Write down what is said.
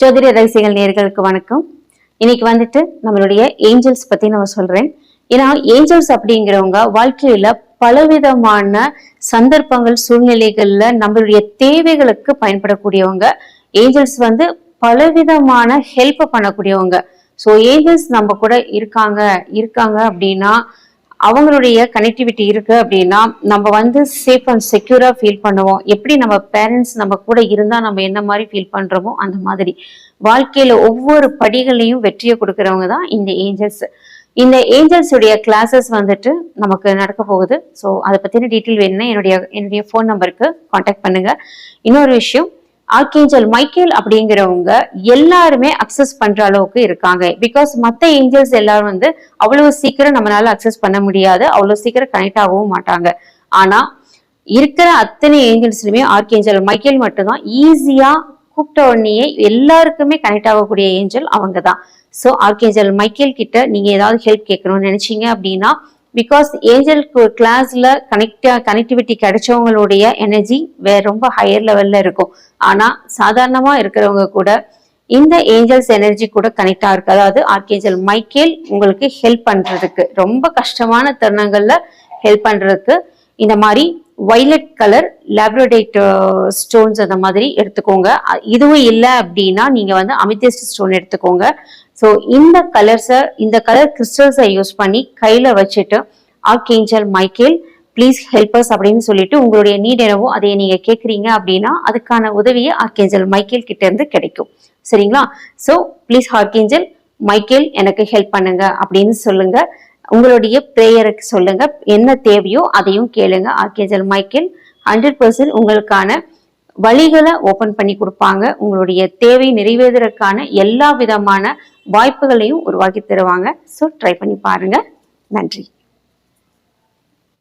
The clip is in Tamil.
ஜோதிட ரகசியங்கள் நேர்களுக்கு வணக்கம். இன்னைக்கு வந்துட்டு நம்மளுடைய ஏஞ்சல்ஸ் பத்தி நம்ம சொல்றேன். ஏன்னா ஏஞ்சல்ஸ் அப்படிங்கிறவங்க வாழ்க்கையில பலவிதமான சந்தர்ப்பங்கள் சூழ்நிலைகள்ல நம்மளுடைய தேவைகளுக்கு பயன்படக்கூடியவங்க. ஏஞ்சல்ஸ் வந்து பலவிதமான ஹெல்ப் பண்ணக்கூடியவங்க. ஸோ ஏஞ்சல்ஸ் நம்ம கூட இருக்காங்க இருக்காங்க அப்படின்னா அவங்களுடைய கனெக்டிவிட்டி இருக்கு அப்படின்னா நம்ம வந்து சேஃப் அண்ட் செக்யூரா ஃபீல் பண்ணுவோம். எப்படி நம்ம பேரண்ட்ஸ் நம்ம கூட இருந்தா நம்ம என்ன மாதிரி ஃபீல் பண்றோமோ அந்த மாதிரி. வாழ்க்கையில ஒவ்வொரு படிகளையும் வெற்றியை கொடுக்கறவங்க தான் இந்த ஏஞ்சல்ஸ் இந்த ஏஞ்சல்ஸ் உடைய கிளாஸஸ் வந்துட்டு நமக்கு நடக்க போகுது. ஸோ அதை பத்தின டீட்டெயில் வேணும்னா என்னுடைய என்னுடைய ஃபோன் நம்பருக்கு காண்டாக்ட் பண்ணுங்க. இன்னொரு விஷயம் ஆர்கேஞ்சல் மைக்கேல் அப்படிங்கிறவங்க எல்லாருமே அக்சஸ் பண்ற அளவுக்கு இருக்காங்க. பிகாஸ் மற்ற ஏஞ்சல்ஸ் எல்லாரும் வந்து அவ்வளவு சீக்கிரம் நம்மளால அக்சஸ் பண்ண முடியாது. அவ்வளவு சீக்கிரம் கனெக்ட் ஆகவும் மாட்டாங்க. ஆனா இருக்கிற அத்தனை ஏஞ்சல்ஸ்லுமே ஆர்கேஞ்சல் மைக்கேல் மட்டும்தான் ஈஸியா கூப்பிட்ட உடனேயே எல்லாருக்குமே கனெக்ட் ஆகக்கூடிய ஏஞ்சல் அவங்க தான் ஸோ ஆர்கேஞ்சல் மைக்கேல் கிட்ட நீங்க ஏதாவது ஹெல்ப் கேட்கணும்னு நினைச்சீங்க அப்படின்னா பிகாஸ் ஏஞ்சல் கிளாஸ்ல கனெக்ட் கனெக்டிவிட்டி கிடைச்சவங்களுடைய எனர்ஜி வேற ரொம்ப ஹையர் லெவல்ல இருக்கும். ஆனா சாதாரணமா இருக்கிறவங்க கூட இந்த ஏஞ்சல்ஸ் எனர்ஜி கூட கனெக்ட் இருக்கு அதாவது ஆர்கேஞ்சல் மைக்கேல் உங்களுக்கு ஹெல்ப் பண்றதுக்கு ரொம்ப கஷ்டமான தருணங்கள்ல ஹெல்ப் பண்றதுக்கு இந்த மாதிரி வைலட் கலர் லேப்ரோடேட் ஸ்டோன்ஸ் அந்த மாதிரி எடுத்துக்கோங்க. இதுவும் இல்லை அப்படின்னா நீங்க வந்து அமித்திஸ்ட் ஸ்டோன் எடுத்துக்கோங்க. ஸோ இந்த கலர்ஸை இந்த கலர் கிறிஸ்டல்ஸை யூஸ் பண்ணி கையில வச்சுட்டு ஆர்கேஞ்சல் மைக்கேல் ப்ளீஸ் ஹெல்பர்ஸ் அப்படின்னு சொல்லிட்டு உங்களுடைய நீட் எனவோ அதை நீங்க கேட்குறீங்க அப்படின்னா அதுக்கான உதவியை ஆர்கேஞ்சல் மைக்கேல் கிட்ட இருந்து கிடைக்கும். சரிங்களா? ஸோ ப்ளீஸ் ஆர்கேஞ்சல் மைக்கேல் எனக்கு ஹெல்ப் பண்ணுங்க அப்படின்னு சொல்லுங்க. உங்களுடைய ப்ரேயருக்கு சொல்லுங்க. என்ன தேவையோ அதையும் கேளுங்க. ஆர்கேஞ்சல் மைக்கேல் ஹண்ட்ரட் பர்சன்ட் உங்களுக்கான வழிகளை ஓபன் பண்ணி கொடுப்பாங்க. உங்களுடைய தேவை நிறைவேறதற்கான எல்லா விதமான வாய்ப்புகளையும் உருவாக்கி தருவாங்க. ஸோ ட்ரை பண்ணி பாருங்க. நன்றி.